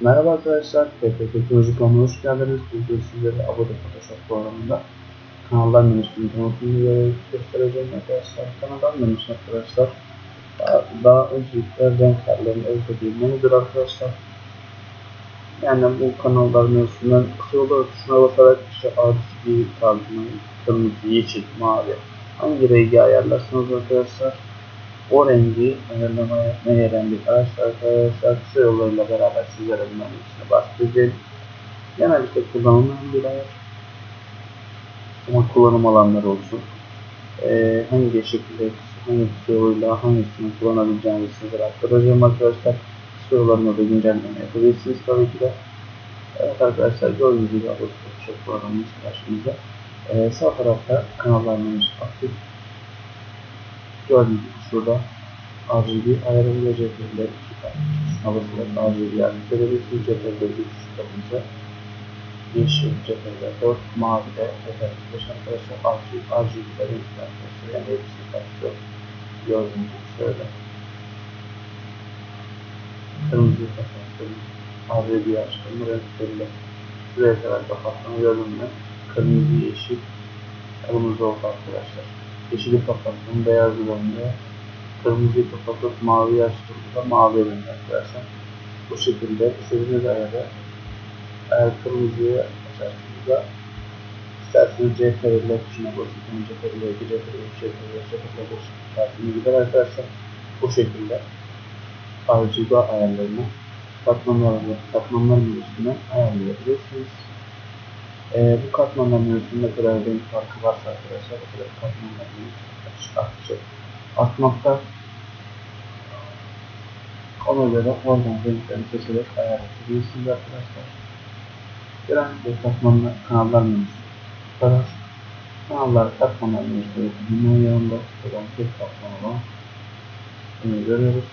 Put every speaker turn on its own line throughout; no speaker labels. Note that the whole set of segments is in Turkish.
Merhaba arkadaşlar, TP Teknoloji kanalına hoş geldiniz. Bugün sizlere Adobe Photoshop programında kanallar menüsünün tanıtımını göstereceğim arkadaşlar. Kanallar menüsü arkadaşlar. Daha, daha öncelikle renk ayarlarını özlediğim menüdür arkadaşlar. Yani bu kanallar menüsünden kısa yolda tuşuna basarak işte RGB tarzını, kırmızı, yeşil, mavi hangi rengi ayarlarsanız arkadaşlar o rengi ayarlamaya yarayan bir araç arkadaşlar kısa yollarıyla beraber sizlere bunların içine bahsedeceğim. Genellikle kullanılmayan bir araç. Ama kullanım alanları olsun. Ee, hangi şekilde, hangi yoluyla hangisini kullanabileceğinizi sizlere aktaracağım arkadaşlar. Kısa yollarına da güncelleme yapabilirsiniz tabii ki de. Evet arkadaşlar gördüğünüz gibi Adobe Photoshop programımız karşımıza. Ee, sağ tarafta kanallar menüsü aktif. Gördüğünüz gibi şurada RGB ayarı ve CTRL havasıyla RGB ayarını görebilirsiniz. CTRL 3 yapınca yeşil, CTRL 4, mavi de CTRL 5 arkadaşlar RGB, RGB'de renkli arkadaşlar yani hepsi kapsıyor. Gördüğünüz gibi şöyle. Kırmızıyı kapattım. RGB açtım. Renkleri şuraya kadar kapattım. Gördün mü? Kırmızı, yeşil, kırmızı oldu arkadaşlar. Yeşili kapattım, beyazı döndü. Kırmızıyı kapatıp mavi açtığımda mavi döndü arkadaşlar. Bu şekilde istediğiniz ayarı eğer kırmızıyı açarsınız isterseniz CTRL tuşuna basıp yani CTRL 2, CTRL 3, CTRL 5, CTRL 5 tarzına gider arkadaşlar. Bu şekilde RGB ayarlarını katmanlarını, katmanlar menüsüne ayarlayabilirsiniz. Ee, bu katmanlar menüsünde ne kadar renk farkı varsa arkadaşlar o kadar katmanlar menüsü artacak. Artmakta ona göre oradan renklerini seçerek ayarlayabilirsiniz arkadaşlar. Genellikle katmanlar kanallar menüsü kadar kanallar katmanlar menüsü bunun yanında olan tek katman olan bunu görüyoruz.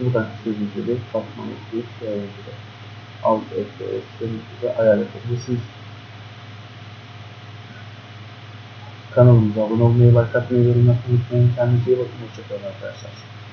Buradan istediğiniz gibi katman ekleyip şöyle alt ekleyip istediğiniz ayarlayabilirsiniz. Kanalımıza abone olmayı, like atmayı, yorum yapmayı unutmayın. Kendinize iyi bakın. Hoşçakalın arkadaşlar.